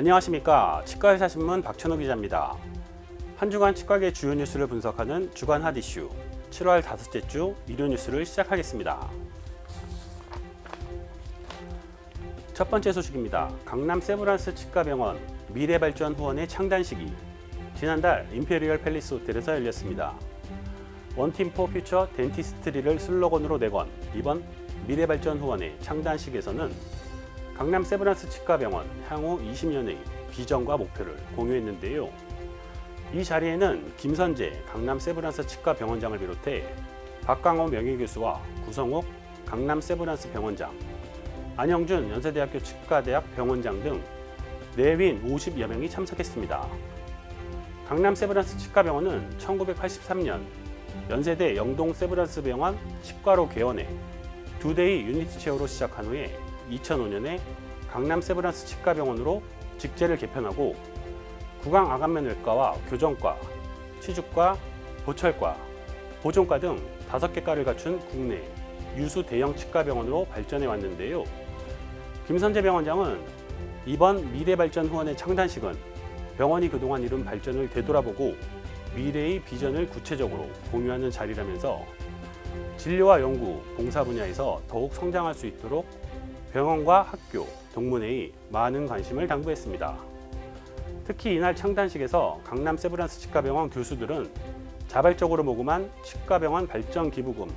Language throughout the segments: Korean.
안녕하십니까 치과의사 신문 박천호 기자입니다. 한 주간 치과계 주요 뉴스를 분석하는 주간 핫 이슈 7월 다섯째 주 일요 뉴스를 시작하겠습니다. 첫 번째 소식입니다. 강남 세브란스 치과병원 미래발전 후원의 창단식이 지난달 임페리얼 팰리스 호텔에서 열렸습니다. 원팀 포 퓨처 덴티스트리를 슬로건으로 내건 이번 미래발전 후원의 창단식에서는 강남 세브란스 치과병원 향후 20년의 비전과 목표를 공유했는데요. 이 자리에는 김선재 강남 세브란스 치과병원장을 비롯해 박강호 명예교수와 구성욱 강남 세브란스 병원장, 안영준 연세대학교 치과대학 병원장 등 내외인 50여 명이 참석했습니다. 강남 세브란스 치과병원은 1983년 연세대 영동 세브란스 병원 치과로 개원해 두 대의 유니트 체어로 시작한 후에 2005년에 강남 세브란스 치과병원으로 직제를 개편하고 구강 아간면외과와 교정과, 치주과, 보철과, 보존과 등 다섯 개 과를 갖춘 국내 유수 대형 치과병원으로 발전해 왔는데요. 김선재 병원장은 이번 미래발전 후원의 창단식은 병원이 그동안 이룬 발전을 되돌아보고 미래의 비전을 구체적으로 공유하는 자리라면서 진료와 연구, 봉사 분야에서 더욱 성장할 수 있도록 병원과 학교, 동문회의 많은 관심을 당부했습니다. 특히 이날 창단식에서 강남 세브란스 치과병원 교수들은 자발적으로 모금한 치과병원 발전 기부금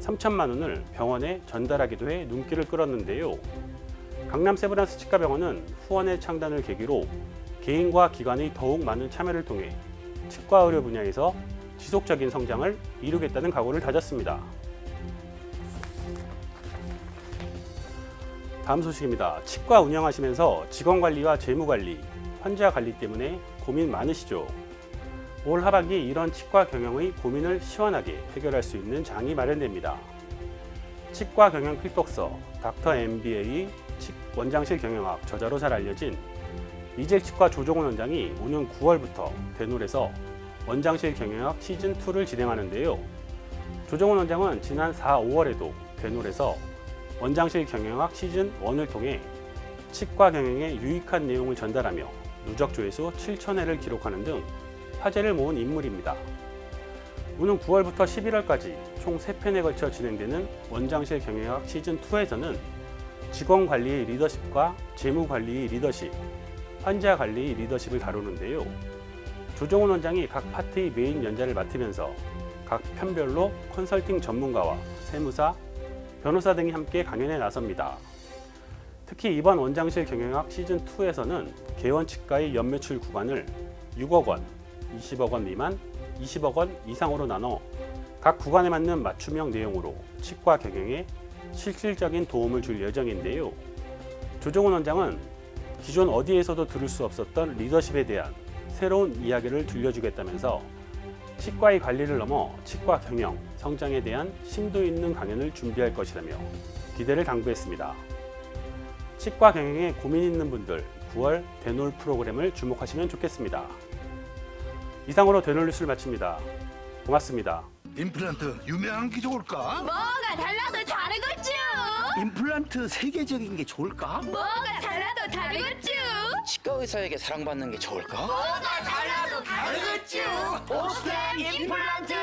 3천만 원을 병원에 전달하기도 해 눈길을 끌었는데요. 강남 세브란스 치과병원은 후원의 창단을 계기로 개인과 기관의 더욱 많은 참여를 통해 치과 의료 분야에서 지속적인 성장을 이루겠다는 각오를 다졌습니다. 다음 소식입니다. 치과 운영하시면서 직원 관리와 재무 관리, 환자 관리 때문에 고민 많으시죠? 올 하반기 이런 치과 경영의 고민을 시원하게 해결할 수 있는 장이 마련됩니다. 치과 경영 필독서 닥터 MBA 원장실 경영학 저자로 잘 알려진 이젤 치과 조종원 원장이 오는 9월부터 대놀에서 원장실 경영학 시즌 2를 진행하는데요. 조종원 원장은 지난 4, 5월에도 대놀에서 원장실 경영학 시즌 1을 통해 치과 경영에 유익한 내용을 전달하며 누적 조회수 7천회를 기록하는 등 화제를 모은 인물입니다. 오는 9월부터 11월까지 총 3편에 걸쳐 진행되는 원장실 경영학 시즌 2에서는 직원 관리의 리더십과 재무 관리의 리더십, 환자 관리의 리더십을 다루는데요. 조정훈 원장이 각 파트의 메인 연자를 맡으면서 각 편별로 컨설팅 전문가와 세무사, 변호사 등이 함께 강연에 나섭니다. 특히 이번 원장실 경영학 시즌 2에서는 개원 치과의 연매출 구간을 6억 원, 20억 원 미만, 20억 원 이상으로 나눠 각 구간에 맞는 맞춤형 내용으로 치과 경영에 실질적인 도움을 줄 예정인데요. 조정훈 원장은 기존 어디에서도 들을 수 없었던 리더십에 대한 새로운 이야기를 들려주겠다면서 치과의 관리를 넘어 치과 경영, 성장에 대한 심도 있는 강연을 준비할 것이라며 기대를 당부했습니다. 치과 경영에 고민 있는 분들 9월 대놀 프로그램을 주목하시면 좋겠습니다. 이상으로 대놀 뉴스를 마칩니다. 고맙습니다. 임플란트 유명한 게 좋을까? 뭐가 달라도 다르겠죠. 임플란트 세계적인 게 좋을까? 뭐가 달라도 다르겠죠. 치과 의사에게 사랑받는 게 좋을까? 뭐가 달라도 다르겠죠. 오스템 임플란트